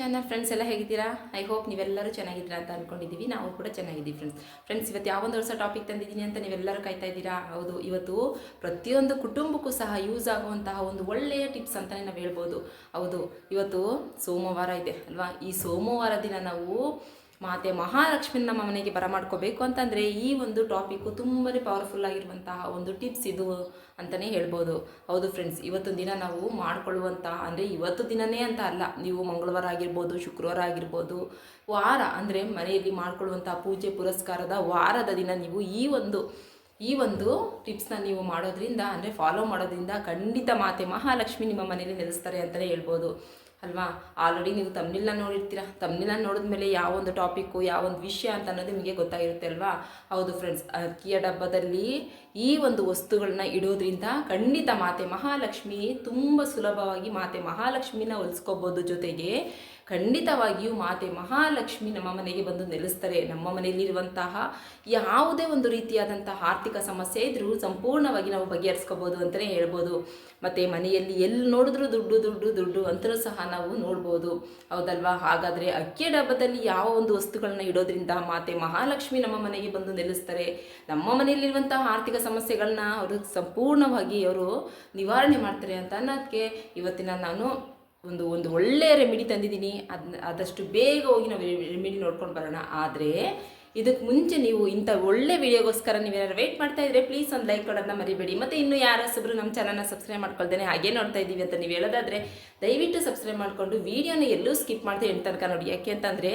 Channel friends ಎಲ್ಲ ಹೇಗಿದ್ದೀರಾ? I hope ನೀವೆಲ್ಲರೂ ಚೆನ್ನಾಗಿದ್ದೀರಾ ಅಂತ ಅಂದ್ಕೊಂಡಿದ್ದೀವಿ ನಾವು ಕೂಡ ಚೆನ್ನಾಗಿದ್ದೀವಿ ಫ್ರೆಂಡ್ಸ್ ಫ್ರೆಂಡ್ಸ್ ಇವತ್ತು ಯಾವೊಂದು ಹೊಸ ಟಾಪಿಕ್ ತಂದಿದ್ದೀನಿ ಅಂತ ನೀವೆಲ್ಲರೂ ಕಾಯ್ತಾ ಇದ್ದೀರಾ? ಹೌದು, ಇವತ್ತು ಪ್ರತಿಯೊಂದು ಕುಟುಂಬಕ್ಕೂ ಸಹ ಯೂಸ್ ಆಗುವಂತಹ ಒಂದು ಒಳ್ಳೆಯ ಟಿಪ್ಸ್ ಅಂತಲೇ ನಾವು ಹೇಳ್ಬೋದು. ಹೌದು, ಇವತ್ತು ಸೋಮವಾರ ಇದೆ, ಅಲ್ವಾ? ಈ ಸೋಮವಾರ ದಿನ ನಾವು ಮಾತೆ ಮಹಾಲಕ್ಷ್ಮಿನ ನಮ್ಮ ಮನೆಗೆ ಬರಮಾಡ್ಕೋಬೇಕು ಅಂತಂದರೆ ಈ ಒಂದು ಟಾಪಿಕ್ಕು ತುಂಬಾ ಪವರ್ಫುಲ್ ಆಗಿರುವಂತಹ ಒಂದು ಟಿಪ್ಸ್ ಇದು ಅಂತಲೇ ಹೇಳ್ಬೋದು. ಹೌದು ಫ್ರೆಂಡ್ಸ್ ಇವತ್ತು ದಿನ ನಾವು ಮಾಡ್ಕೊಳ್ಳುವಂತಹ, ಅಂದರೆ ಇವತ್ತು ದಿನನೇ ಅಂತ ಅಲ್ಲ, ನೀವು ಮಂಗಳವಾರ ಆಗಿರ್ಬೋದು, ಶುಕ್ರವಾರ ಆಗಿರ್ಬೋದು, ವಾರ ಅಂದರೆ ಮನೆಯಲ್ಲಿ ಮಾಡ್ಕೊಳ್ಳುವಂತಹ ಪೂಜೆ ಪುರಸ್ಕಾರದ ವಾರದ ದಿನ ನೀವು ಈ ಒಂದು ಈ ಒಂದು ಟಿಪ್ಸ್ನ ನೀವು ಮಾಡೋದ್ರಿಂದ, ಅಂದರೆ ಫಾಲೋ ಮಾಡೋದ್ರಿಂದ ಖಂಡಿತ ಮಾತೆ ಮಹಾಲಕ್ಷ್ಮಿ ನಿಮ್ಮ ಮನೆಯಲ್ಲಿ ನೆಲೆಸ್ತಾರೆ ಅಂತಲೇ ಹೇಳ್ಬೋದು. ಅಲ್ವಾ? ಆಲ್ರೆಡಿ ನೀವು ತಮ್ಮನಿಲ್ಲ ನೋಡಿರ್ತೀರ? ನೋಡಿದ ಮೇಲೆ ಯಾವ ಒಂದು ಟಾಪಿಕ್ಕು ಯಾವ ಒಂದು ವಿಷಯ ಅಂತ ಅನ್ನೋದು ನಿಮಗೆ ಗೊತ್ತಾಗಿರುತ್ತೆ ಅಲ್ವಾ? ಹೌದು ಫ್ರೆಂಡ್ಸ್ ಅಕ್ಕಿಯ ಡಬ್ಬದಲ್ಲಿ ಈ ಒಂದು ವಸ್ತುಗಳನ್ನ ಇಡೋದ್ರಿಂದ ಖಂಡಿತ ಮಾತೆ ಮಹಾಲಕ್ಷ್ಮಿ ತುಂಬ ಸುಲಭವಾಗಿ ಮಾತೆ ಮಹಾಲಕ್ಷ್ಮಿನ ಹೊಲಿಸ್ಕೋಬೋದು ಜೊತೆಗೆ. ಖಂಡಿತವಾಗಿಯೂ ಮಾತೆ ಮಹಾಲಕ್ಷ್ಮಿ ನಮ್ಮ ಮನೆಗೆ ಬಂದು ನೆಲೆಸ್ತಾರೆ. ನಮ್ಮ ಮನೆಯಲ್ಲಿರುವಂತಹ ಯಾವುದೇ ಒಂದು ರೀತಿಯಾದಂತಹ ಆರ್ಥಿಕ ಸಮಸ್ಯೆ ಇದ್ರೂ ಸಂಪೂರ್ಣವಾಗಿ ನಾವು ಬಗೆಹರಿಸ್ಕೋಬೋದು ಅಂತಲೇ ಹೇಳ್ಬೋದು. ಮತ್ತು ಮನೆಯಲ್ಲಿ ಎಲ್ಲಿ ನೋಡಿದ್ರು ದುಡ್ಡು ದುಡ್ಡು ದುಡ್ಡು ಅಂತಲೂ ಸಹ ನಾವು ನೋಡ್ಬೋದು. ಹೌದಲ್ವಾ? ಹಾಗಾದರೆ ಅಕ್ಕಿಯ ಡಬ್ಬದಲ್ಲಿ ಯಾವ ಒಂದು ವಸ್ತುಗಳನ್ನ ಇಡೋದ್ರಿಂದ ಮಾತೆ ಮಹಾಲಕ್ಷ್ಮಿ ನಮ್ಮ ಮನೆಗೆ ಬಂದು ನೆಲೆಸ್ತಾರೆ. ನಮ್ಮ ಮನೆಯಲ್ಲಿರುವಂತಹ ಆರ್ಥಿಕ ಸಮಸ್ಯೆಗಳನ್ನ ಅವರು ಸಂಪೂರ್ಣವಾಗಿ ಅವರು ನಿವಾರಣೆ ಮಾಡ್ತಾರೆ ಅಂತ ಅನ್ನೋದಕ್ಕೆ ಇವತ್ತಿನ ನಾನು ಒಂದು ಒಂದು ಒಳ್ಳೆಯ ರೆಮಿಡಿ ತಂದಿದ್ದೀನಿ. ಅದನ್ನ ಆದಷ್ಟು ಬೇಗ ಹೋಗಿ ನಾವು ರೆಮಿಡಿ ನೋಡ್ಕೊಂಡು ಬರೋಣ. ಆದರೆ ಇದಕ್ಕೆ ಮುಂಚೆ ನೀವು ಇಂಥ ಒಳ್ಳೆ ವಿಡಿಯೋಗೋಸ್ಕರ ನೀವೇನಾದ್ರು ವೆಯ್ಟ್ ಮಾಡ್ತಾ ಇದ್ರೆ ಪ್ಲೀಸ್ ಒಂದು ಲೈಕ್ ಕೊಡೋದನ್ನ ಮರಿಬೇಡಿ. ಮತ್ತು ಇನ್ನು ಯಾರೊಬ್ಬರು ನಮ್ಮ ಚಾನಲ್ನ ಸಬ್ಸ್ಕ್ರೈಬ್ ಮಾಡ್ಕೊಳ್ದೇನೆ ಹಾಗೆ ನೋಡ್ತಾ ಇದ್ದೀವಿ ಅಂತ ನೀವು ಹೇಳೋದಾದರೆ ದಯವಿಟ್ಟು ಸಬ್ಸ್ಕ್ರೈಬ್ ಮಾಡಿಕೊಂಡು ವೀಡಿಯೋನ ಎಲ್ಲೂ ಸ್ಕಿಪ್ ಮಾಡ್ತಾ ಎಂಟು ತನಕ ನೋಡಿ. ಯಾಕೆ ಅಂತಂದರೆ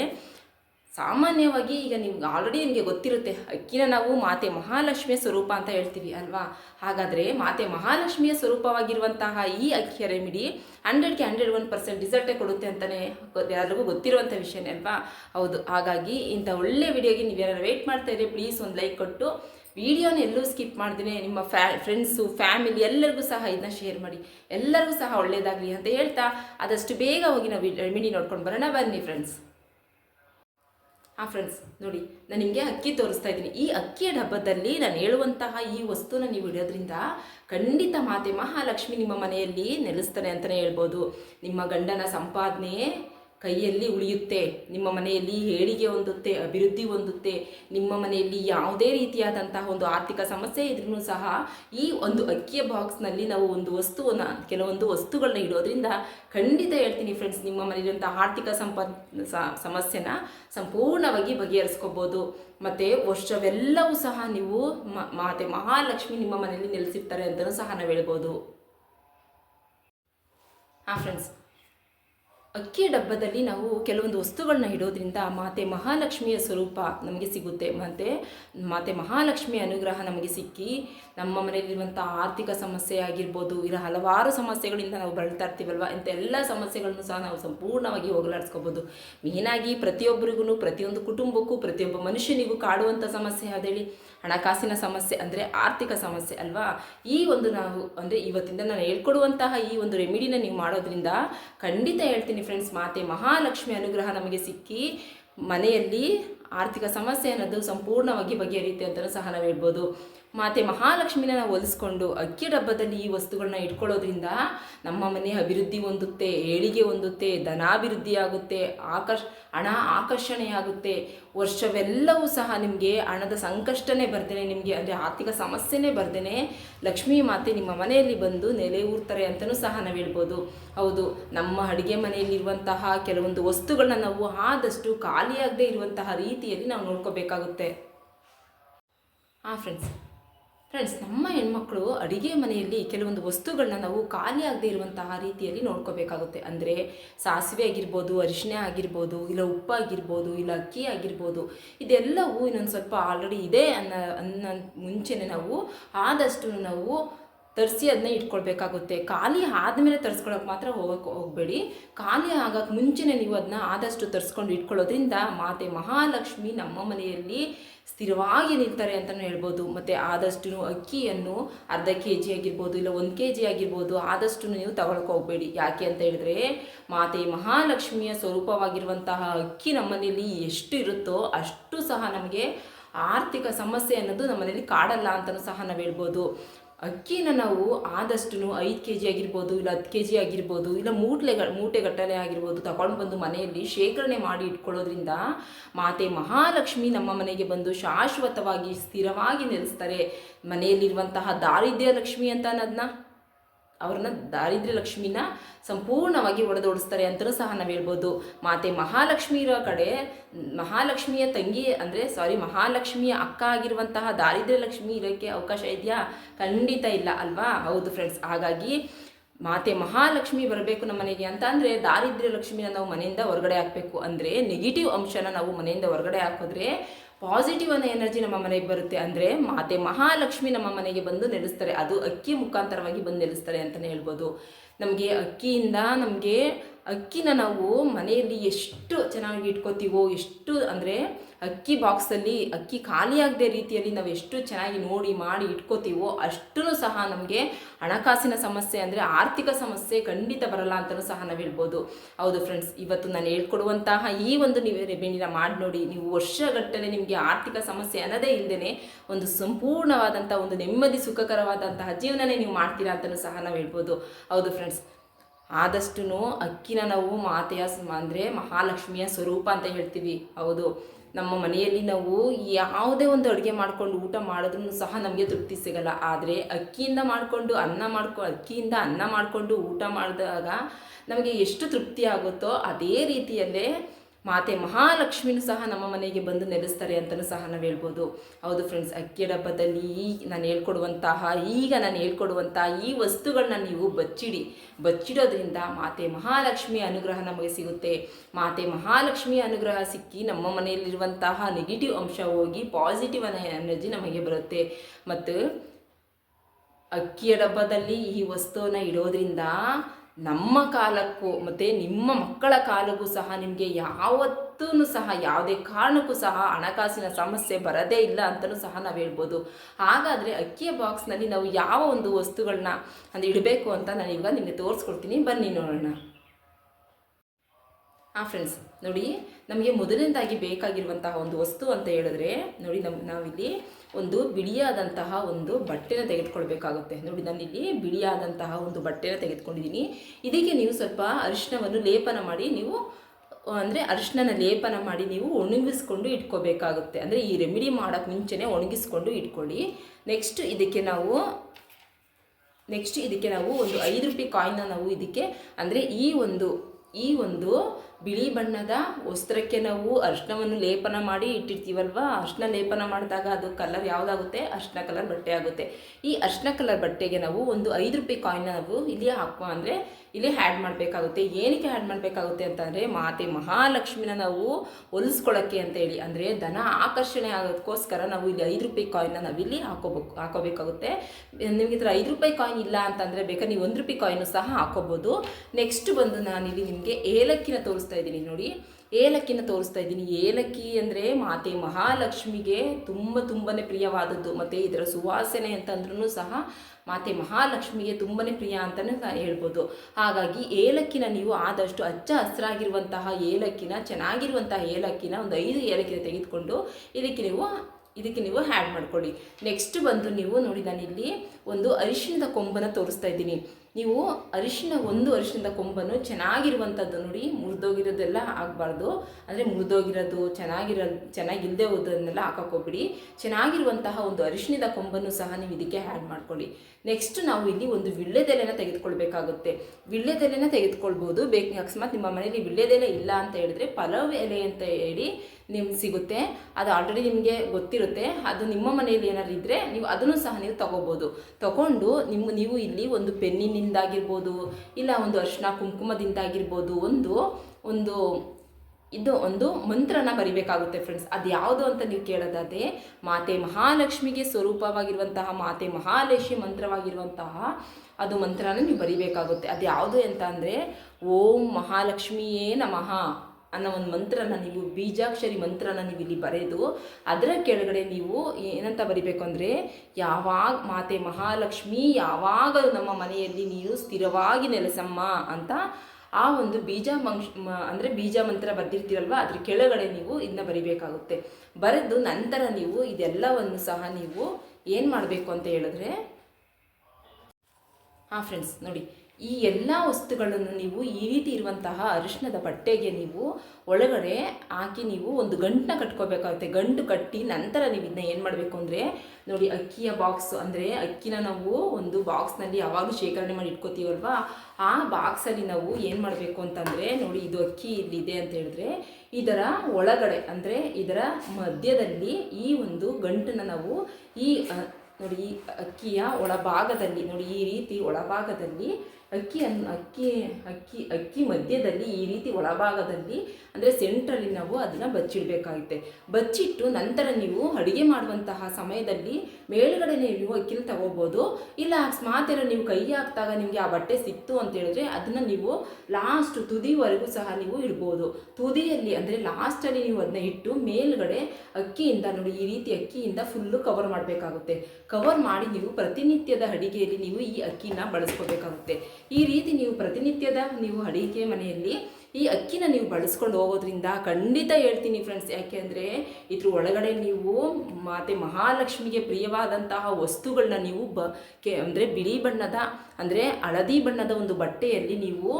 ಸಾಮಾನ್ಯವಾಗಿ ಈಗ ನಿಮ್ಗೆ ಆಲ್ರೆಡಿ ನಿಮಗೆ ಗೊತ್ತಿರುತ್ತೆ, ಅಕ್ಕಿನ ನಾವು ಮಾತೆ ಮಹಾಲಕ್ಷ್ಮಿಯ ಸ್ವರೂಪ ಅಂತ ಹೇಳ್ತೀವಿ ಅಲ್ವಾ? ಹಾಗಾದರೆ ಮಾತೆ ಮಹಾಲಕ್ಷ್ಮಿಯ ಸ್ವರೂಪವಾಗಿರುವಂತಹ ಈ ಅಕ್ಕಿಯ ರೆಮಿಡಿ ಹಂಡ್ರೆಡ್ಗೆ ಹಂಡ್ರೆಡ್ ಒನ್ ಪರ್ಸೆಂಟ್ ರಿಸಲ್ಟೇ ಕೊಡುತ್ತೆ ಅಂತಲೇ ಎಲ್ಲರಿಗೂ ಗೊತ್ತಿರುವಂಥ ವಿಷಯನೇ ಅಲ್ವಾ? ಹೌದು, ಹಾಗಾಗಿ ಇಂಥ ಒಳ್ಳೆ ವಿಡಿಯೋಗೆ ನೀವು ಯಾರು ವೆಯ್ಟ್ ಮಾಡ್ತಾ ಇದ್ರೆ ಪ್ಲೀಸ್ ಒಂದು ಲೈಕ್ ಕೊಟ್ಟು, ವಿಡಿಯೋನ ಎಲ್ಲೂ ಸ್ಕಿಪ್ ಮಾಡ್ದೇ ನಿಮ್ಮ ಫ್ಯಾ ಫ್ರೆಂಡ್ಸು ಫ್ಯಾಮಿಲಿ ಎಲ್ಲರಿಗೂ ಸಹ ಇದನ್ನ ಶೇರ್ ಮಾಡಿ. ಎಲ್ಲರಿಗೂ ಸಹ ಒಳ್ಳೆಯದಾಗಲಿ ಅಂತ ಹೇಳ್ತಾ, ಆದಷ್ಟು ಬೇಗ ಹೋಗಿ ನಾವು ರೆಮಿಡಿ ನೋಡ್ಕೊಂಡು ಬರೋಣ. ಬನ್ನಿ ಫ್ರೆಂಡ್ಸ್ ಹಾಂ ಫ್ರೆಂಡ್ಸ್ ನೋಡಿ, ನಾನು ನಿಮಗೆ ಅಕ್ಕಿ ತೋರಿಸ್ತಾ ಇದ್ದೀನಿ. ಈ ಅಕ್ಕಿಯ ಡಬ್ಬದಲ್ಲಿ ನಾನು ಹೇಳುವಂತಹ ಈ ವಸ್ತುನ ನೀವು ಇಡೋದ್ರಿಂದ ಖಂಡಿತ ಮಾತೆ ಮಹಾಲಕ್ಷ್ಮಿ ನಿಮ್ಮ ಮನೆಯಲ್ಲಿ ನೆಲೆಸ್ತಾನೆ ಅಂತಲೇ ಹೇಳ್ಬೋದು. ನಿಮ್ಮ ಗಂಡನ ಸಂಪಾದನೆ ಕೈಯಲ್ಲಿ ಉಳಿಯುತ್ತೆ. ನಿಮ್ಮ ಮನೆಯಲ್ಲಿ ಏಳಿಗೆ ಹೊಂದುತ್ತೆ, ಅಭಿವೃದ್ಧಿ ಹೊಂದುತ್ತೆ. ನಿಮ್ಮ ಮನೆಯಲ್ಲಿ ಯಾವುದೇ ರೀತಿಯಾದಂತಹ ಒಂದು ಆರ್ಥಿಕ ಸಮಸ್ಯೆ ಇದ್ರೂ ಸಹ ಈ ಒಂದು ಅಕ್ಕಿಯ ಬಾಕ್ಸ್ನಲ್ಲಿ ನಾವು ಒಂದು ವಸ್ತುವನ್ನು, ಕೆಲವೊಂದು ವಸ್ತುಗಳನ್ನ ಇಡೋದ್ರಿಂದ ಖಂಡಿತ ಹೇಳ್ತೀನಿ ಫ್ರೆಂಡ್ಸ್ ನಿಮ್ಮ ಮನೆಯಲ್ಲಿರುವಂಥ ಆರ್ಥಿಕ ಸಂಪತ್ ಸಮಸ್ಯೆನ ಸಂಪೂರ್ಣವಾಗಿ ಬಗೆಹರಿಸ್ಕೋಬೋದು. ಮತ್ತು ವರ್ಷವೆಲ್ಲವೂ ಸಹ ನೀವು ಮಾತೆ ಮಹಾಲಕ್ಷ್ಮಿ ನಿಮ್ಮ ಮನೆಯಲ್ಲಿ ನೆಲೆಸಿರ್ತಾರೆ ಅಂತಲೂ ಸಹ ನಾವು ಹೇಳ್ಬೋದು. ಹಾಂ ಫ್ರೆಂಡ್ಸ್ ಅಕ್ಕಿ ಡಬ್ಬದಲ್ಲಿ ನಾವು ಕೆಲವೊಂದು ವಸ್ತುಗಳನ್ನ ಇಡೋದ್ರಿಂದ ಮಾತೆ ಮಹಾಲಕ್ಷ್ಮಿಯ ಸ್ವರೂಪ ನಮಗೆ ಸಿಗುತ್ತೆ. ಮತ್ತೆ ಮಾತೆ ಮಹಾಲಕ್ಷ್ಮಿಯ ಅನುಗ್ರಹ ನಮಗೆ ಸಿಕ್ಕಿ ನಮ್ಮ ಮನೆಯಲ್ಲಿರುವಂಥ ಆರ್ಥಿಕ ಸಮಸ್ಯೆ ಆಗಿರ್ಬೋದು, ಇರೋ ಹಲವಾರು ಸಮಸ್ಯೆಗಳಿಂದ ನಾವು ಬಳಲ್ತಾ ಇರ್ತೀವಲ್ವ? ಇಂಥ ಎಲ್ಲ ಸಮಸ್ಯೆಗಳನ್ನು ಸಹ ನಾವು ಸಂಪೂರ್ಣವಾಗಿ ಹೋಗಲಾಡಿಸ್ಕೋಬೋದು. ಮೇನಾಗಿ ಪ್ರತಿಯೊಬ್ಬರಿಗೂ ಪ್ರತಿಯೊಂದು ಕುಟುಂಬಕ್ಕೂ, ಪ್ರತಿಯೊಬ್ಬ ಮನುಷ್ಯನಿಗೂ ಕಾಡುವಂಥ ಸಮಸ್ಯೆ ಅದೇಳಿ. ಹಣಕಾಸಿನ ಸಮಸ್ಯೆ ಅಂದರೆ ಆರ್ಥಿಕ ಸಮಸ್ಯೆ ಅಲ್ವಾ? ಈ ಒಂದು ನಾವು ಅಂದರೆ ಇವತ್ತಿಂದ ನಾನು ಹೇಳ್ಕೊಡುವಂತಹ ಈ ಒಂದು ರೆಮಿಡಿನ ನೀವು ಮಾಡೋದ್ರಿಂದ ಖಂಡಿತ ಹೇಳ್ತೀನಿ ಫ್ರೆಂಡ್ಸ್ ಮಾತೆ ಮಹಾಲಕ್ಷ್ಮಿ ಅನುಗ್ರಹ ನಮಗೆ ಸಿಕ್ಕಿ ಮನೆಯಲ್ಲಿ ಆರ್ಥಿಕ ಸಮಸ್ಯೆ ಅನ್ನೋದು ಸಂಪೂರ್ಣವಾಗಿ ಬಗೆಹರಿಯುತ್ತೆ ಅಂತಲೂ ಸಹ ನಾವು ಹೇಳ್ಬೋದು. ಮಾತೆ ಮಹಾಲಕ್ಷ್ಮಿನ ನಾವು ಹೊಲಿಸ್ಕೊಂಡು ಅಕ್ಕಿ ಡಬ್ಬದಲ್ಲಿ ಈ ವಸ್ತುಗಳನ್ನ ಇಟ್ಕೊಳ್ಳೋದ್ರಿಂದ ನಮ್ಮ ಮನೆ ಅಭಿವೃದ್ಧಿ ಹೊಂದುತ್ತೆ, ಏಳಿಗೆ ಹೊಂದುತ್ತೆ, ಧನಾಭಿವೃದ್ಧಿ ಆಗುತ್ತೆ, ಆಕರ್ಷ, ಹಣ ಆಕರ್ಷಣೆಯಾಗುತ್ತೆ ವರ್ಷವೆಲ್ಲವೂ ಸಹ ನಿಮಗೆ ಹಣದ ಸಂಕಷ್ಟನೇ ಬರ್ದೇನೆ, ನಿಮಗೆ ಅಂದರೆ ಆರ್ಥಿಕ ಸಮಸ್ಯೆನೇ ಬರ್ದೇನೆ ಲಕ್ಷ್ಮೀ ಮಾತೆ ನಿಮ್ಮ ಮನೆಯಲ್ಲಿ ಬಂದು ನೆಲೆ ಊರ್ತಾರೆ ಅಂತಲೂ ಸಹ ನಾವು ಹೇಳ್ಬೋದು. ಹೌದು, ನಮ್ಮ ಅಡುಗೆ ಮನೆಯಲ್ಲಿರುವಂತಹ ಕೆಲವೊಂದು ವಸ್ತುಗಳನ್ನ ನಾವು ಆದಷ್ಟು ಖಾಲಿಯಾಗದೇ ಇರುವಂತಹ ರೀತಿಯಲ್ಲಿ ನಾವು ನೋಡ್ಕೋಬೇಕಾಗುತ್ತೆ. ಹಾಂ ಫ್ರೆಂಡ್ಸ್ ಫ್ರೆಂಡ್ಸ್ ನಮ್ಮ ಹೆಣ್ಮಕ್ಳು ಅಡುಗೆ ಮನೆಯಲ್ಲಿ ಕೆಲವೊಂದು ವಸ್ತುಗಳನ್ನ ನಾವು ಖಾಲಿ ಆಗದೆ ಇರುವಂತಹ ರೀತಿಯಲ್ಲಿ ನೋಡ್ಕೋಬೇಕಾಗುತ್ತೆ. ಅಂದರೆ ಸಾಸಿವೆ ಆಗಿರ್ಬೋದು, ಅರಿಶಿಣ ಆಗಿರ್ಬೋದು, ಇಲ್ಲ ಉಪ್ಪಾಗಿರ್ಬೋದು, ಇಲ್ಲ ಅಕ್ಕಿ ಆಗಿರ್ಬೋದು. ಇದೆಲ್ಲವೂ ಇನ್ನೊಂದು ಸ್ವಲ್ಪ ಆಲ್ರೆಡಿ ಇದೆ ಅನ್ನೋ ಅನ್ನೋ ಮುಂಚೆನೇ ನಾವು ಆದಷ್ಟು ನಾವು ತರಿಸಿ ಅದನ್ನ ಇಟ್ಕೊಳ್ಬೇಕಾಗುತ್ತೆ. ಖಾಲಿ ಆದಮೇಲೆ ತರಿಸ್ಕೊಳ್ಳೋಕೆ ಮಾತ್ರ ಹೋಗೋಕೆ ಹೋಗಬೇಡಿ. ಖಾಲಿ ಆಗೋಕ್ಕೆ ಮುಂಚೆನೇ ನೀವು ಅದನ್ನ ಆದಷ್ಟು ತರಿಸ್ಕೊಂಡು ಇಟ್ಕೊಳ್ಳೋದ್ರಿಂದ ಮಾತೆ ಮಹಾಲಕ್ಷ್ಮಿ ನಮ್ಮ ಮನೆಯಲ್ಲಿ ಸ್ಥಿರವಾಗಿ ನಿಲ್ತಾರೆ ಅಂತಲೂ ಹೇಳ್ಬೋದು. ಮತ್ತು ಆದಷ್ಟು ಅಕ್ಕಿಯನ್ನು ಅರ್ಧ ಕೆ ಜಿ ಆಗಿರ್ಬೋದು, ಇಲ್ಲ ಒಂದು ಕೆ ಜಿ ಆಗಿರ್ಬೋದು ಆದಷ್ಟು ನೀವು ತಗೊಳಕ್ಕೆ ಹೋಗಬೇಡಿ. ಯಾಕೆ ಅಂತ ಹೇಳಿದ್ರೆ ಮಾತೆ ಮಹಾಲಕ್ಷ್ಮಿಯ ಸ್ವರೂಪವಾಗಿರುವಂತಹ ಅಕ್ಕಿ ನಮ್ಮನೇಲಿ ಎಷ್ಟು ಇರುತ್ತೋ ಅಷ್ಟು ಸಹ ನಮಗೆ ಆರ್ಥಿಕ ಸಮಸ್ಯೆ ಅನ್ನೋದು ನಮ್ಮನೇಲಿ ಕಾಡಲ್ಲ ಅಂತಲೂ ಸಹ ನಾವು ಹೇಳ್ಬೋದು. ಅಕ್ಕಿನ ನಾವು ಆದಷ್ಟು ಐದು ಕೆ ಜಿ ಆಗಿರ್ಬೋದು, ಇಲ್ಲ ಹತ್ತು ಕೆ ಜಿ ಆಗಿರ್ಬೋದು, ಇಲ್ಲ ಮೂಟೆಗಳ ಮೂಟೆಗಟ್ಟಲೆ ಆಗಿರ್ಬೋದು ತಗೊಂಡು ಬಂದು ಮನೆಯಲ್ಲಿ ಶೇಖರಣೆ ಮಾಡಿ ಇಟ್ಕೊಳ್ಳೋದ್ರಿಂದ ಮಾತೆ ಮಹಾಲಕ್ಷ್ಮಿ ನಮ್ಮ ಮನೆಗೆ ಬಂದು ಶಾಶ್ವತವಾಗಿ ಸ್ಥಿರವಾಗಿ ನೆಲೆಸ್ತಾರೆ. ಮನೆಯಲ್ಲಿರುವಂತಹ ದಾರಿದ್ರ್ಯ ಲಕ್ಷ್ಮಿ ಅಂತ ಅನ್ನೋದನ್ನ ಅವ್ರನ್ನ ದಾರಿದ್ರ್ಯ ಲಕ್ಷ್ಮಿನ ಸಂಪೂರ್ಣವಾಗಿ ಒಡೆದೋಡಿಸ್ತಾರೆ ಅಂತಲೂ ಸಹ ನಾವು ಹೇಳ್ಬೋದು. ಮಾತೆ ಮಹಾಲಕ್ಷ್ಮಿ ಇರೋ ಕಡೆ, ಮಹಾಲಕ್ಷ್ಮಿಯ ತಂಗಿ ಅಂದರೆ ಸಾರಿ ಮಹಾಲಕ್ಷ್ಮಿಯ ಅಕ್ಕ ಆಗಿರುವಂತಹ ದಾರಿದ್ರ್ಯ ಲಕ್ಷ್ಮಿ ಇರೋಕ್ಕೆ ಅವಕಾಶ ಇದೆಯಾ? ಖಂಡಿತ ಇಲ್ಲ ಅಲ್ವಾ? ಹೌದು ಫ್ರೆಂಡ್ಸ್ ಹಾಗಾಗಿ ಮಾತೆ ಮಹಾಲಕ್ಷ್ಮಿ ಬರಬೇಕು ನಮ್ಮ ಮನೆಗೆ ಅಂತ ಅಂದರೆ, ದಾರಿದ್ರ್ಯ ಲಕ್ಷ್ಮಿನ ನಾವು ಮನೆಯಿಂದ ಹೊರಗಡೆ ಹಾಕಬೇಕು. ಅಂದರೆ ನೆಗೆಟಿವ್ ಅಂಶನ ನಾವು ಮನೆಯಿಂದ ಹೊರಗಡೆ ಹಾಕಿದ್ರೆ ಪಾಸಿಟಿವ್ ಅನ್ನೋ ಎನರ್ಜಿ ನಮ್ಮ ಮನೆಗೆ ಬರುತ್ತೆ ಅಂದರೆ ಮಾತೆ ಮಹಾಲಕ್ಷ್ಮಿ ನಮ್ಮ ಮನೆಗೆ ಬಂದು ನೆಲೆಸ್ತಾರೆ. ಅದು ಅಕ್ಕಿ ಮುಖಾಂತರವಾಗಿ ಬಂದು ನೆಲೆಸ್ತಾರೆ ಅಂತಲೇ ಹೇಳ್ಬೋದು. ನಮಗೆ ಅಕ್ಕಿಯಿಂದ ನಮಗೆ ಅಕ್ಕಿನ ನಾವು ಮನೆಯಲ್ಲಿ ಎಷ್ಟು ಚೆನ್ನಾಗಿ ಇಟ್ಕೋತೀವೋ, ಎಷ್ಟು ಅಂದರೆ ಅಕ್ಕಿ ಬಾಕ್ಸಲ್ಲಿ ಅಕ್ಕಿ ಖಾಲಿಯಾಗದೆ ರೀತಿಯಲ್ಲಿ ನಾವು ಎಷ್ಟು ಚೆನ್ನಾಗಿ ನೋಡಿ, ಮಾಡಿ ಇಟ್ಕೋತೀವೋ ಅಷ್ಟೂ ಸಹ ನಮಗೆ ಹಣಕಾಸಿನ ಸಮಸ್ಯೆ ಅಂದರೆ ಆರ್ಥಿಕ ಸಮಸ್ಯೆ ಖಂಡಿತ ಬರಲ್ಲ ಅಂತಲೂ ಸಹ ನಾವು ಹೇಳ್ಬೋದು. ಹೌದು ಫ್ರೆಂಡ್ಸ್ ಇವತ್ತು ನಾನು ಹೇಳ್ಕೊಡುವಂತಹ ಈ ಒಂದು ನೀವು ರೆಮಿಡಿನ ಮಾಡಿ ನೋಡಿ, ನೀವು ವರ್ಷಗಟ್ಟಲೆ ನಿಮಗೆ ಆರ್ಥಿಕ ಸಮಸ್ಯೆ ಅನ್ನೋದೇ ಇಲ್ಲದೇ ಒಂದು ಸಂಪೂರ್ಣವಾದಂಥ ಒಂದು ನೆಮ್ಮದಿ, ಸುಖಕರವಾದಂತಹ ಜೀವನನೇ ನೀವು ಮಾಡ್ತೀರಾ ಅಂತಲೂ ಸಹ ನಾವು ಹೇಳ್ಬೋದು. ಹೌದು ಫ್ರೆಂಡ್ಸ್ ಆದಷ್ಟು ಅಕ್ಕಿನ ನಾವು ಮಾತೆಯ ಅಂದರೆ ಮಹಾಲಕ್ಷ್ಮಿಯ ಸ್ವರೂಪ ಅಂತ ಹೇಳ್ತೀವಿ. ಹೌದು. ನಮ್ಮ ಮನೆಯಲ್ಲಿ ನಾವು ಯಾವುದೇ ಒಂದು ಅಡುಗೆ ಮಾಡ್ಕೊಂಡು ಊಟ ಮಾಡಿದ್ರೂ ಸಹ ನಮಗೆ ತೃಪ್ತಿ ಸಿಗಲ್ಲ. ಆದರೆ ಅಕ್ಕಿಯಿಂದ ಮಾಡಿಕೊಂಡು ಅನ್ನ ಮಾಡ್ಕೊ, ಅಕ್ಕಿಯಿಂದ ಅನ್ನ ಮಾಡಿಕೊಂಡು ಊಟ ಮಾಡಿದಾಗ ನಮಗೆ ಎಷ್ಟು ತೃಪ್ತಿ ಆಗುತ್ತೋ ಅದೇ ರೀತಿಯಲ್ಲೇ ಮಾತೆ ಮಹಾಲಕ್ಷ್ಮಿನೂ ಸಹ ನಮ್ಮ ಮನೆಗೆ ಬಂದು ನೆಲೆಸ್ತಾರೆ ಅಂತಲೂ ಸಹ ನಾವು ಹೇಳ್ಬೋದು. ಹೌದು ಫ್ರೆಂಡ್ಸ್ ಅಕ್ಕಿ ಡಬ್ಬದಲ್ಲಿ ಈ ನಾನು ಹೇಳ್ಕೊಡುವಂತಹ, ಈಗ ನಾನು ಹೇಳ್ಕೊಡುವಂತಹ ಈ ವಸ್ತುಗಳನ್ನ ನೀವು ಬಚ್ಚಿಡಿ. ಬಚ್ಚಿಡೋದ್ರಿಂದ ಮಾತೆ ಮಹಾಲಕ್ಷ್ಮಿ ಅನುಗ್ರಹ ನಮಗೆ ಸಿಗುತ್ತೆ. ಮಾತೆ ಮಹಾಲಕ್ಷ್ಮಿ ಅನುಗ್ರಹ ಸಿಕ್ಕಿ ನಮ್ಮ ಮನೆಯಲ್ಲಿರುವಂತಹ ನೆಗೆಟಿವ್ ಅಂಶ ಹೋಗಿ ಪಾಸಿಟಿವ್ ಎನರ್ಜಿ ನಮಗೆ ಬರುತ್ತೆ. ಮತ್ತು ಅಕ್ಕಿಯ ಡಬ್ಬದಲ್ಲಿ ಈ ವಸ್ತುವನ್ನು ಇಡೋದ್ರಿಂದ ನಮ್ಮ ಕಾಲಕ್ಕೂ ಮತ್ತು ನಿಮ್ಮ ಮಕ್ಕಳ ಕಾಲಕ್ಕೂ ಸಹ ನಿಮಗೆ ಯಾವತ್ತೂ ಸಹ ಯಾವುದೇ ಕಾರಣಕ್ಕೂ ಸಹ ಹಣಕಾಸಿನ ಸಮಸ್ಯೆ ಬರದೇ ಇಲ್ಲ ಅಂತಲೂ ಸಹ ನಾವು ಹೇಳ್ಬೋದು. ಹಾಗಾದರೆ ಅಕ್ಕಿಯ ಬಾಕ್ಸ್ನಲ್ಲಿ ನಾವು ಯಾವ ಒಂದು ವಸ್ತುಗಳನ್ನ ಅಂದರೆ ಇಡಬೇಕು ಅಂತ ನಾನು ಇವಾಗ ನಿಮಗೆ ತೋರಿಸ್ಕೊಡ್ತೀನಿ. ಬನ್ನಿ ನೋಡೋಣ. ಹಾಂ ಫ್ರೆಂಡ್ಸ್ ನೋಡಿ ನಮಗೆ ಮೊದಲನೇದಾಗಿ ಬೇಕಾಗಿರುವಂತಹ ಒಂದು ವಸ್ತು ಅಂತ ಹೇಳಿದ್ರೆ, ನೋಡಿ ನಮ್, ನಾವಿಲ್ಲಿ ಒಂದು ಬಿಳಿಯಾದಂತಹ ಒಂದು ಬಟ್ಟೆನ ತೆಗೆದುಕೊಳ್ಬೇಕಾಗುತ್ತೆ. ನೋಡಿ ನಾನಿಲ್ಲಿ ಬಿಳಿಯಾದಂತಹ ಒಂದು ಬಟ್ಟೆನ ತೆಗೆದುಕೊಂಡಿದ್ದೀನಿ. ಇದಕ್ಕೆ ನೀವು ಸ್ವಲ್ಪ ಅರಿಶಿನವನ್ನು ಲೇಪನ ಮಾಡಿ, ನೀವು, ಅಂದರೆ ಅರಿಶಿನ ಲೇಪನ ಮಾಡಿ ನೀವು ಒಣಗಿಸ್ಕೊಂಡು ಇಟ್ಕೋಬೇಕಾಗುತ್ತೆ. ಅಂದರೆ ಈ ರೆಮಿಡಿ ಮಾಡೋಕ್ಕೆ ಮುಂಚೆನೇ ಒಣಗಿಸ್ಕೊಂಡು ಇಟ್ಕೊಳ್ಳಿ. ನೆಕ್ಸ್ಟ್ ಇದಕ್ಕೆ ನಾವು, ನೆಕ್ಸ್ಟ್ ಇದಕ್ಕೆ ನಾವು ಒಂದು ಐದು ರೂಪಾಯಿ ಕಾಯಿನ ನಾವು ಇದಕ್ಕೆ, ಅಂದರೆ ಈ ಒಂದು ಈ ಒಂದು ಬಿಳಿ ಬಣ್ಣದ ವಸ್ತ್ರಕ್ಕೆ ನಾವು ಅರ್ಶನವನ್ನು ಲೇಪನ ಮಾಡಿ ಇಟ್ಟಿರ್ತೀವಲ್ವ? ಅರ್ಶನ ಲೇಪನ ಮಾಡಿದಾಗ ಅದು ಕಲರ್ ಯಾವುದಾಗುತ್ತೆ? ಅರ್ಶನ ಕಲರ್ ಬಟ್ಟೆ ಆಗುತ್ತೆ. ಈ ಅರ್ಶನ ಕಲರ್ ಬಟ್ಟೆಗೆ ನಾವು ಒಂದು ಐದು ರೂಪಾಯಿ ಕಾಯಿನ್ ನಾವು ಇಲ್ಲಿ ಹಾಕುವ ಅಂದರೆ ಇಲ್ಲಿ ಹ್ಯಾಡ್ ಮಾಡಬೇಕಾಗುತ್ತೆ. ಏನಕ್ಕೆ ಹ್ಯಾಡ್ ಮಾಡಬೇಕಾಗುತ್ತೆ ಅಂತಂದರೆ ಮಾತೆ ಮಹಾಲಕ್ಷ್ಮಿನ ನಾವು ಹೊಲಿಸ್ಕೊಳ್ಳೋಕ್ಕೆ ಅಂತ ಹೇಳಿ. ಅಂದರೆ ದನ ಆಕರ್ಷಣೆ ಆಗೋದಕ್ಕೋಸ್ಕರ ನಾವು ಇಲ್ಲಿ ಐದು ರೂಪಾಯಿ ಕಾಯಿನ್ನ ನಾವಿಲ್ಲಿ ಹಾಕೋಬೇಕು ಹಾಕೋಬೇಕಾಗುತ್ತೆ. ನಿಮಗೆ ಥರ ಐದು ರೂಪಾಯಿ ಕಾಯಿನ್ ಇಲ್ಲ ಅಂತಂದರೆ ಬೇಕಾದ್ರೆ ನೀವು ಒಂದು ರೂಪಾಯಿ ಕಾಯಿನು ಸಹ ಹಾಕೋಬೋದು. ನೆಕ್ಸ್ಟ್ ಬಂದು ನಾನಿಲ್ಲಿ ನಿಮಗೆ ಏಲಕ್ಕಿನ ತೋರಿಸ್ತಾ ಇದ್ದೀನಿ. ನೋಡಿ, ಏಲಕ್ಕಿನ ತೋರಿಸ್ತಾ ಇದ್ದೀನಿ. ಏಲಕ್ಕಿ ಅಂದರೆ ಮಾತೆ ಮಹಾಲಕ್ಷ್ಮಿಗೆ ತುಂಬ ತುಂಬಾ ಪ್ರಿಯವಾದದ್ದು. ಮತ್ತು ಇದರ ಸುವಾಸನೆ ಅಂತಂದ್ರೂ ಸಹ ಮಾತೆ ಮಹಾಲಕ್ಷ್ಮಿಗೆ ತುಂಬಾ ಪ್ರಿಯ ಅಂತಲೇ ಹೇಳ್ಬೋದು. ಹಾಗಾಗಿ ಏಲಕ್ಕಿನ ನೀವು ಆದಷ್ಟು ಹಚ್ಚ ಹಸಿರಾಗಿರುವಂತಹ ಏಲಕ್ಕಿನ, ಚೆನ್ನಾಗಿರುವಂತಹ ಏಲಕ್ಕಿನ ಒಂದು ಐದು ಏಲಕ್ಕಿನ ತೆಗೆದುಕೊಂಡು ಇದಕ್ಕೆ ನೀವು ಇದಕ್ಕೆ ನೀವು ಹ್ಯಾಡ್ ಮಾಡ್ಕೊಳ್ಳಿ. ನೆಕ್ಸ್ಟ್ ಬಂದು ನೀವು ನೋಡಿ, ನಾನಿಲ್ಲಿ ಒಂದು ಅರಿಶಿಣದ ಕೊಂಬನ್ನು ತೋರಿಸ್ತಾ ಇದ್ದೀನಿ. ನೀವು ಅರಿಶಿನ ಒಂದು ಅರಿಶಿನದ ಕೊಂಬನ್ನು ಚೆನ್ನಾಗಿರುವಂಥದ್ದು ನೋಡಿ, ಮುರಿದೋಗಿರೋದೆಲ್ಲ ಆಗಬಾರ್ದು. ಅಂದರೆ ಮುರಿದೋಗಿರೋದು, ಚೆನ್ನಾಗಿರೋ ಚೆನ್ನಾಗಿಲ್ಲದೆ ಹೋದನ್ನೆಲ್ಲ ಹಾಕೋಕ್ಕೋಗ್ಬಿಡಿ ಚೆನ್ನಾಗಿರುವಂತಹ ಒಂದು ಅರಿಶಿನದ ಕೊಂಬನ್ನು ಸಹ ನೀವು ಇದಕ್ಕೆ ಆ್ಯಡ್ ಮಾಡ್ಕೊಳ್ಳಿ. ನೆಕ್ಸ್ಟ್ ನಾವು ಇಲ್ಲಿ ಒಂದು ವಿಳ್ಳೆದೆಲೆನ ತೆಗೆದುಕೊಳ್ಬೇಕಾಗುತ್ತೆ. ವಿಳ್ಳೆದೆಲೆನ ತೆಗೆದುಕೊಳ್ಬೋದು. ಬೇಕು ಅಕಸ್ಮಾತ್ ನಿಮ್ಮ ಮನೇಲಿ ವಿಳ್ಳೆದೆಲೆ ಇಲ್ಲ ಅಂತ ಹೇಳಿದ್ರೆ ಪಲಾವ್ ಎಲೆ ಅಂತ ಹೇಳಿ ನಿಮ್ಗೆ ಸಿಗುತ್ತೆ. ಅದು ಆಲ್ರೆಡಿ ನಿಮಗೆ ಗೊತ್ತಿರುತ್ತೆ. ಅದು ನಿಮ್ಮ ಮನೆಯಲ್ಲಿ ಏನಾದ್ರು ಇದ್ದರೆ ನೀವು ಅದನ್ನು ಸಹ ನೀವು ತಗೋಬೋದು. ತಗೊಂಡು ನಿಮ್ಗೆ ನೀವು ಇಲ್ಲಿ ಒಂದು ಪೆನ್ನಿನಿಂದಾಗಿರ್ಬೋದು, ಇಲ್ಲ ಒಂದು ಅರ್ಶಿನ ಕುಂಕುಮದಿಂದಾಗಿರ್ಬೋದು, ಒಂದು ಒಂದು ಇದು ಒಂದು ಮಂತ್ರನ ಬರಿಬೇಕಾಗುತ್ತೆ ಫ್ರೆಂಡ್ಸ್ ಅದು ಯಾವುದು ಅಂತ ನೀವು ಕೇಳೋದಾದ್ರೆ, ಮಾತೆ ಮಹಾಲಕ್ಷ್ಮಿಗೆ ಸ್ವರೂಪವಾಗಿರುವಂತಹ, ಮಾತೆ ಮಹಾಲಕ್ಷ್ಮಿ ಮಂತ್ರವಾಗಿರುವಂತಹ, ಅದು ಮಂತ್ರನ ನೀವು ಬರಿಬೇಕಾಗುತ್ತೆ. ಅದು ಯಾವುದು ಅಂತ ಅಂದರೆ, ಓಂ ಮಹಾಲಕ್ಷ್ಮಿಯೇ ನಮಃ. ಅನ್ನೋ ಒಂದು ಮಂತ್ರನ ನೀವು, ಬೀಜಾಕ್ಷರಿ ಮಂತ್ರನ ನೀವು ಇಲ್ಲಿ ಬರೆದು, ಅದರ ಕೆಳಗಡೆ ನೀವು ಏನಂತ ಬರಿಬೇಕು ಅಂದರೆ, ಯಾವಾಗ ಮಾತೆ ಮಹಾಲಕ್ಷ್ಮಿ ಯಾವಾಗ ನಮ್ಮ ಮನೆಯಲ್ಲಿ ನೀವು ಸ್ಥಿರವಾಗಿ ನೆಲೆಸಮ್ಮ ಅಂತ ಆ ಒಂದು ಬೀಜ ಮಂಕ್ಷ ಅಂದರೆ ಬೀಜ ಮಂತ್ರ ಬರೆದಿರ್ತೀರಲ್ವ, ಅದ್ರ ಕೆಳಗಡೆ ನೀವು ಇದನ್ನ ಬರಿಬೇಕಾಗುತ್ತೆ. ಬರೆದು ನಂತರ ನೀವು ಇದೆಲ್ಲವನ್ನು ಸಹ ನೀವು ಏನು ಮಾಡಬೇಕು ಅಂತ ಹೇಳಿದ್ರೆ, ಹಾಂ ಫ್ರೆಂಡ್ಸ್ ನೋಡಿ. ಈ ಎಲ್ಲ ವಸ್ತುಗಳನ್ನು ನೀವು ಈ ರೀತಿ ಇರುವಂತಹ ಅರಿಶಿಣದ ಬಟ್ಟೆಗೆ ನೀವು ಒಳಗಡೆ ಹಾಕಿ ನೀವು ಒಂದು ಗಂಟನ್ನ ಕಟ್ಕೋಬೇಕಾಗುತ್ತೆ. ಗಂಟು ಕಟ್ಟಿ ನಂತರ ನೀವು ಇದನ್ನ ಏನು ಮಾಡಬೇಕು ಅಂದರೆ, ನೋಡಿ ಅಕ್ಕಿಯ ಬಾಕ್ಸ್ ಅಂದರೆ ಅಕ್ಕಿನ ನಾವು ಒಂದು ಬಾಕ್ಸ್ನಲ್ಲಿ ಯಾವಾಗಲೂ ಶೇಖರಣೆ ಮಾಡಿ ಇಟ್ಕೋತೀವಲ್ವಾ? ಆ ಬಾಕ್ಸಲ್ಲಿ ನಾವು ಏನು ಮಾಡಬೇಕು ಅಂತಂದರೆ, ನೋಡಿ ಇದು ಅಕ್ಕಿ ಇಲ್ಲಿದೆ ಅಂತ ಹೇಳಿದ್ರೆ, ಇದರ ಒಳಗಡೆ ಅಂದರೆ ಇದರ ಮಧ್ಯದಲ್ಲಿ ಈ ಒಂದು ಗಂಟನ್ನು ನಾವು ಈ ನೋಡಿ ಈ ಅಕ್ಕಿಯ ಒಳಭಾಗದಲ್ಲಿ, ನೋಡಿ ಈ ರೀತಿ ಒಳಭಾಗದಲ್ಲಿ ಅಕ್ಕಿಯನ್ನು ಅಕ್ಕಿ ಅಕ್ಕಿ ಅಕ್ಕಿ ಮಧ್ಯದಲ್ಲಿ ಈ ರೀತಿ ಒಳಭಾಗದಲ್ಲಿ, ಅಂದರೆ ಸೆಂಟ್ರಲ್ಲಿ ನಾವು ಅದನ್ನು ಬಚ್ಚಿಡಬೇಕಾಗುತ್ತೆ. ಬಚ್ಚಿಟ್ಟು ನಂತರ ನೀವು ಅಡುಗೆ ಮಾಡುವಂತಹ ಸಮಯದಲ್ಲಿ ಮೇಲುಗಡೆ ನೀವು ಅಕ್ಕಿನ ತಗೋಬೋದು. ಇಲ್ಲ ಅಕಸ್ಮಾತ್ ಎಲ್ಲ ನೀವು ಕೈ ಹಾಕಿದಾಗ ನಿಮಗೆ ಆ ಬಟ್ಟೆ ಸಿಕ್ತು ಅಂತ ಹೇಳಿದ್ರೆ ಅದನ್ನು ನೀವು ಲಾಸ್ಟ್ ತುದಿವರೆಗೂ ಸಹ ನೀವು ಇಡ್ಬೋದು. ತುದಿಯಲ್ಲಿ ಅಂದರೆ ಲಾಸ್ಟಲ್ಲಿ ನೀವು ಅದನ್ನ ಇಟ್ಟು ಮೇಲುಗಡೆ ಅಕ್ಕಿಯಿಂದ ನೋಡಿ, ಈ ರೀತಿ ಅಕ್ಕಿಯಿಂದ ಫುಲ್ಲು ಕವರ್ ಮಾಡಬೇಕಾಗುತ್ತೆ. ಕವರ್ ಮಾಡಿ ನೀವು ಪ್ರತಿನಿತ್ಯದ ಅಡಿಗೆಯಲ್ಲಿ ನೀವು ಈ ಅಕ್ಕಿನ ಬಳಸ್ಕೋಬೇಕಾಗುತ್ತೆ. ಈ ರೀತಿ ನೀವು ಪ್ರತಿನಿತ್ಯದ ನೀವು ಅಡಿಗೆ ಮನೆಯಲ್ಲಿ ಈ ಅಕ್ಕಿನ ನೀವು ಬಳಸ್ಕೊಂಡು ಹೋಗೋದ್ರಿಂದ ಖಂಡಿತ ಹೇಳ್ತೀನಿ ಫ್ರೆಂಡ್ಸ್ ಯಾಕೆ ಅಂದರೆ ಇದ್ರ ಒಳಗಡೆ ನೀವು ಮಾತೆ ಮಹಾಲಕ್ಷ್ಮಿಗೆ ಪ್ರಿಯವಾದಂತಹ ವಸ್ತುಗಳನ್ನ ನೀವು ಬ, ಕೆ, ಅಂದರೆ ಬಿಳಿ ಬಣ್ಣದ, ಅಂದರೆ ಹಳದಿ ಬಣ್ಣದ ಒಂದು ಬಟ್ಟೆಯಲ್ಲಿ ನೀವು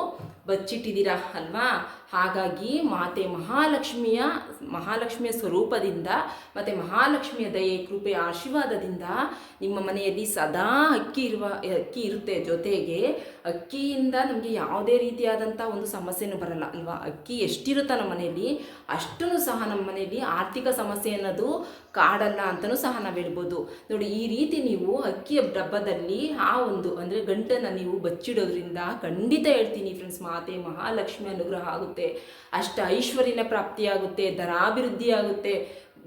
ಬಚ್ಚಿಟ್ಟಿದ್ದೀರಾ ಅಲ್ವಾ? ಹಾಗಾಗಿ ಮಾತೆ ಮಹಾಲಕ್ಷ್ಮಿಯ ಮಹಾಲಕ್ಷ್ಮಿಯ ಸ್ವರೂಪದಿಂದ ಮತ್ತು ಮಹಾಲಕ್ಷ್ಮಿಯ ದಯೆ, ಕೃಪೆ, ಆಶೀರ್ವಾದದಿಂದ ನಿಮ್ಮ ಮನೆಯಲ್ಲಿ ಸದಾ ಅಕ್ಕಿ ಇರುವ, ಅಕ್ಕಿ ಇರುತ್ತೆ ಜೊತೆಗೆ ಅಕ್ಕಿಯಿಂದ ನಮಗೆ ಯಾವುದೇ ರೀತಿಯಾದಂಥ ಒಂದು ಸಮಸ್ಯೆನೂ ಬರಲ್ಲ ಅಲ್ವಾ? ಅಕ್ಕಿ ಎಷ್ಟಿರುತ್ತೋ ನಮ್ಮ ಮನೆಯಲ್ಲಿ ಅಷ್ಟೂ ಸಹ ನಮ್ಮ ಮನೆಯಲ್ಲಿ ಆರ್ಥಿಕ ಸಮಸ್ಯೆ ಅನ್ನೋದು ಕಾಡಲ್ಲ ಅಂತಲೂ ಸಹ ನಾವು ಹೇಳ್ಬೋದು. ನೋಡಿ, ಈ ರೀತಿ ನೀವು ಅಕ್ಕಿಯ ಡಬ್ಬದಲ್ಲಿ ಆ ಒಂದು, ಅಂದರೆ ಗಂಟನ್ನು ನೀವು ಬಚ್ಚಿಡೋದ್ರಿಂದ ಖಂಡಿತ ಹೇಳ್ತೀನಿ ಫ್ರೆಂಡ್ಸ್ ಮಾತೆ ಮಹಾಲಕ್ಷ್ಮಿ ಅನುಗ್ರಹ ಆಗುತ್ತೆ. ಅಷ್ಟ ಐಶ್ವರ್ಯನ ಪ್ರಾಪ್ತಿಯಾಗುತ್ತೆ ಧನಾಭಿವೃದ್ಧಿ ಆಗುತ್ತೆ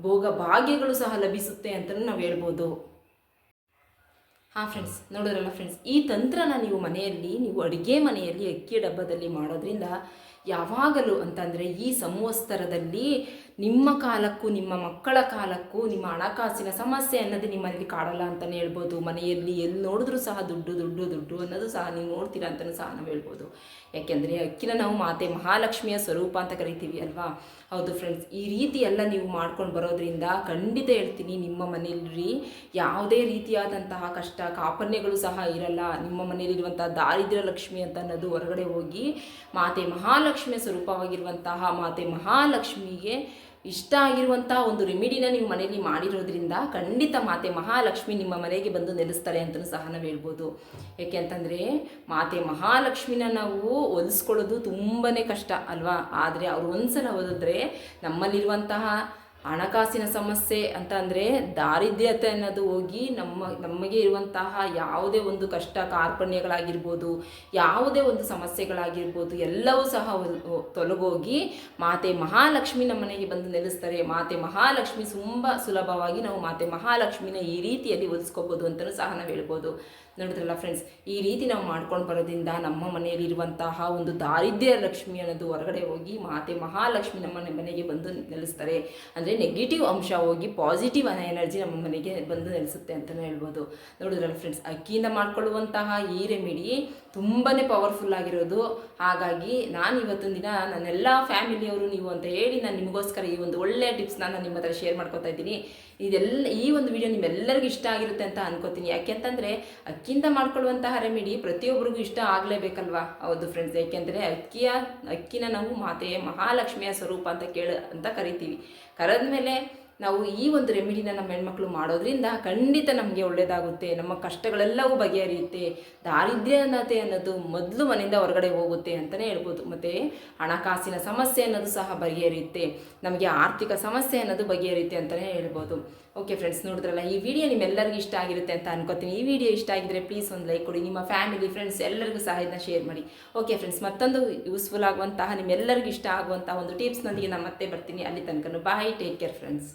ಭೋಗ ಭಾಗ್ಯಗಳು ಸಹ ಲಭಿಸುತ್ತೆ ಅಂತಲೂ ನಾವು ಹೇಳ್ಬೋದು. ಹಾಂ ಫ್ರೆಂಡ್ಸ್ ನೋಡಿದ್ರಲ್ಲ ಫ್ರೆಂಡ್ಸ್ ಈ ತಂತ್ರನ ನೀವು ಮನೆಯಲ್ಲಿ, ನೀವು ಅಡುಗೆ ಮನೆಯಲ್ಲಿ ಅಕ್ಕಿ ಡಬ್ಬದಲ್ಲಿ ಮಾಡೋದ್ರಿಂದ ಯಾವಾಗಲೂ ಅಂತಂದರೆ ಈ ಸಂವತ್ಸರದಲ್ಲಿ ನಿಮ್ಮ ಕಾಲಕ್ಕೂ, ನಿಮ್ಮ ಮಕ್ಕಳ ಕಾಲಕ್ಕೂ, ನಿಮ್ಮ ಹಣಕಾಸಿನ ಸಮಸ್ಯೆ ಅನ್ನೋದು ನಿಮ್ಮಲ್ಲಿ ಕಾಡಲ್ಲ ಅಂತಲೇ ಹೇಳ್ಬೋದು. ಮನೆಯಲ್ಲಿ ಎಲ್ಲಿ ನೋಡಿದ್ರೂ ಸಹ ದುಡ್ಡು ದುಡ್ಡು ದುಡ್ಡು ಅನ್ನೋದು ಸಹ ನೀವು ನೋಡ್ತೀರಾ ಅಂತಲೂ ಸಹ ನಾವು ಹೇಳ್ಬೋದು. ಯಾಕೆಂದರೆ ಅಕ್ಕಿನ ನಾವು ಮಾತೆ ಮಹಾಲಕ್ಷ್ಮಿಯ ಸ್ವರೂಪ ಅಂತ ಕರಿತೀವಿ ಅಲ್ವಾ? ಹೌದು ಫ್ರೆಂಡ್ಸ್ ಈ ರೀತಿ ಎಲ್ಲ ನೀವು ಮಾಡ್ಕೊಂಡು ಬರೋದ್ರಿಂದ ಖಂಡಿತ ಹೇಳ್ತೀನಿ ನಿಮ್ಮ ಮನೆಯಲ್ಲಿ ಯಾವುದೇ ರೀತಿಯಾದಂತಹ ಕಷ್ಟ ಕಾಪನ್ಯಗಳು ಸಹ ಇರಲ್ಲ. ನಿಮ್ಮ ಮನೆಯಲ್ಲಿರುವಂತಹ ದಾರಿದ್ರ್ಯ ಲಕ್ಷ್ಮಿ ಅಂತ ಅನ್ನೋದು ಹೊರಗಡೆ ಹೋಗಿ ಮಾತೆ ಮಹಾಲಕ್ಷ್ಮಿಯ ಸ್ವರೂಪವಾಗಿರುವಂತಹ ಮಾತೆ ಮಹಾಲಕ್ಷ್ಮಿಗೆ ಇಷ್ಟ ಆಗಿರುವಂಥ ಒಂದು ರೆಮಿಡಿನ ನೀವು ಮನೆಯಲ್ಲಿ ಮಾಡಿರೋದ್ರಿಂದ ಖಂಡಿತ ಮಾತೆ ಮಹಾಲಕ್ಷ್ಮಿ ನಿಮ್ಮ ಮನೆಗೆ ಬಂದು ನೆಲೆಸ್ತಾರೆ ಅಂತಲೂ ಸಹ ನಾವು ಹೇಳ್ಬೋದು. ಯಾಕೆ ಅಂತಂದರೆ ಮಾತೆ ಮಹಾಲಕ್ಷ್ಮಿನ ನಾವು ಒಲಿಸ್ಕೊಳ್ಳೋದು ತುಂಬಾ ಕಷ್ಟ ಅಲ್ವಾ? ಆದರೆ ಅವ್ರು ಒಂದ್ಸಲ ಓದಿದ್ರೆ ನಮ್ಮಲ್ಲಿರುವಂತಹ ಹಣಕಾಸಿನ ಸಮಸ್ಯೆ ಅಂತ ಅಂದರೆ ದಾರಿದ್ರ್ಯತೆ ಅನ್ನೋದು ಹೋಗಿ ನಮ್ಮ, ನಮಗೆ ಇರುವಂತಹ ಯಾವುದೇ ಒಂದು ಕಷ್ಟ ಕಾರ್ಪಣ್ಯಗಳಾಗಿರ್ಬೋದು, ಯಾವುದೇ ಒಂದು ಸಮಸ್ಯೆಗಳಾಗಿರ್ಬೋದು, ಎಲ್ಲವೂ ಸಹ ತೊಲಗೋಗಿ ಮಾತೆ ಮಹಾಲಕ್ಷ್ಮಿ ನಮ್ಮ ಮನೆಗೆ ಬಂದು ನೆಲೆಸ್ತಾರೆ. ಮಾತೆ ಮಹಾಲಕ್ಷ್ಮಿ ತುಂಬ ಸುಲಭವಾಗಿ ನಾವು ಮಾತೆ ಮಹಾಲಕ್ಷ್ಮಿನ ಈ ರೀತಿಯಲ್ಲಿ ಒಲಿಸ್ಕೋಬೋದು ಅಂತಲೂ ಸಹ ನಾವು ಹೇಳ್ಬೋದು. ನೋಡಿದ್ರಲ್ಲ ಫ್ರೆಂಡ್ಸ್ ಈ ರೀತಿ ನಾವು ಮಾಡ್ಕೊಂಡು ಬರೋದ್ರಿಂದ ನಮ್ಮ ಮನೆಯಲ್ಲಿ ಇರುವಂತಹ ಒಂದು ದಾರಿದ್ರ್ಯ ಲಕ್ಷ್ಮಿ ಅನ್ನೋದು ಹೊರಗಡೆ ಹೋಗಿ ಮಾತೆ ಮಹಾಲಕ್ಷ್ಮಿ ನಮ್ಮ ಮನೆಗೆ ಬಂದು ನೆಲೆಸ್ತಾರೆ. ಅಂದರೆ ನೆಗೆಟಿವ್ ಅಂಶ ಹೋಗಿ ಪಾಸಿಟಿವ್ ಎನರ್ಜಿ ನಮ್ಮ ಮನೆಗೆ ಬಂದು ನೆಲೆಸುತ್ತೆ ಅಂತಲೇ ಹೇಳ್ಬೋದು. ನೋಡಿದ್ರಲ್ಲ ಫ್ರೆಂಡ್ಸ್ ಅಕ್ಕಿಯಿಂದ ಮಾಡ್ಕೊಳ್ಳುವಂತಹ ಈ ರೆಮಿಡಿ ತುಂಬಾ ಪವರ್ಫುಲ್ ಆಗಿರೋದು. ಹಾಗಾಗಿ ನಾನು ಇವತ್ತೊಂದು ದಿನ ನನ್ನೆಲ್ಲ ಫ್ಯಾಮಿಲಿಯವರು ನೀವು ಅಂತ ಹೇಳಿ ನಾನು ನಿಮಗೋಸ್ಕರ ಈ ಒಂದು ಒಳ್ಳೆಯ ಟಿಪ್ಸ್ನ ನಾನು ನಿಮ್ಮ ಹತ್ರ ಶೇರ್ ಮಾಡ್ಕೊತಾ ಇದ್ದೀನಿ. ಇದೆಲ್ಲ ಈ ಒಂದು ವಿಡಿಯೋ ನಿಮ್ಮೆಲ್ಲರಿಗೂ ಇಷ್ಟ ಆಗಿರುತ್ತೆ ಅಂತ ಅನ್ಕೋತೀನಿ. ಯಾಕೆಂತಂದರೆ ಅಕ್ಕಿಯಿಂದ ಮಾಡ್ಕೊಳ್ಳುವಂತಹ ರೆಮಿಡಿ ಪ್ರತಿಯೊಬ್ಬರಿಗೂ ಇಷ್ಟ ಆಗಲೇಬೇಕಲ್ವಾ? ಹೌದು ಫ್ರೆಂಡ್ಸ್ ಯಾಕೆಂದರೆ ಅಕ್ಕಿಯ, ಅಕ್ಕಿನ ನಾವು ಮಾತೆಯ ಮಹಾಲಕ್ಷ್ಮಿಯ ಸ್ವರೂಪ ಅಂತ ಕೇಳ, ಅಂತ ಕರಿತೀವಿ. ಕರೆದ ಮೇಲೆ ನಾವು ಈ ಒಂದು ರೆಮಿಡಿನ ನಮ್ಮ ಹೆಣ್ಮಕ್ಳು ಮಾಡೋದ್ರಿಂದ ಖಂಡಿತ ನಮಗೆ ಒಳ್ಳೆಯದಾಗುತ್ತೆ ನಮ್ಮ ಕಷ್ಟಗಳೆಲ್ಲವೂ ಬಗೆಹರಿಯುತ್ತೆ. ದಾರಿದ್ರ್ಯನತೆ ಅನ್ನೋದು ಮೊದಲು ಮನೆಯಿಂದ ಹೊರಗಡೆ ಹೋಗುತ್ತೆ ಅಂತಲೇ ಹೇಳ್ಬೋದು. ಮತ್ತು ಹಣಕಾಸಿನ ಸಮಸ್ಯೆ ಅನ್ನೋದು ಸಹ ಬಗೆಹರಿಯುತ್ತೆ. ನಮಗೆ ಆರ್ಥಿಕ ಸಮಸ್ಯೆ ಅನ್ನೋದು ಬಗೆಹರಿಯುತ್ತೆ ಅಂತಲೇ ಹೇಳ್ಬೋದು. ಓಕೆ ಫ್ರೆಂಡ್ಸ್ ನೋಡಿದ್ರಲ್ಲ, ಈ ವಿಡಿಯೋ ನಿಮ್ಮೆಲ್ಲರಿಗೂ ಇಷ್ಟ ಆಗಿರುತ್ತೆ ಅಂತ ಅನ್ಕೋತೀನಿ. ಈ ವಿಡಿಯೋ ಇಷ್ಟ ಆಗಿದ್ರೆ ಪ್ಲೀಸ್ ಒಂದು ಲೈಕ್ ಕೊಡಿ. ನಿಮ್ಮ ಫ್ಯಾಮಿಲಿ ಫ್ರೆಂಡ್ಸ್ ಎಲ್ಲರಿಗೂ ಸಹ ಇದನ್ನ ಶೇರ್ ಮಾಡಿ. ಓಕೆ ಫ್ರೆಂಡ್ಸ್ ಮತ್ತೊಂದು ಯೂಸ್ಫುಲ್ ಆಗುವಂತಹ, ನಿಮ್ಮೆಲ್ಲರಿಗೂ ಇಷ್ಟ ಆಗುವಂತಹ ಒಂದು ಟಿಪ್ಸ್ನೊಂದಿಗೆ ನಾನು ಮತ್ತೆ ಬರ್ತೀನಿ. ಅಲ್ಲಿ ತನಕ ಬಾಯ್ ಟೇಕ್ ಕೇರ್ ಫ್ರೆಂಡ್ಸ್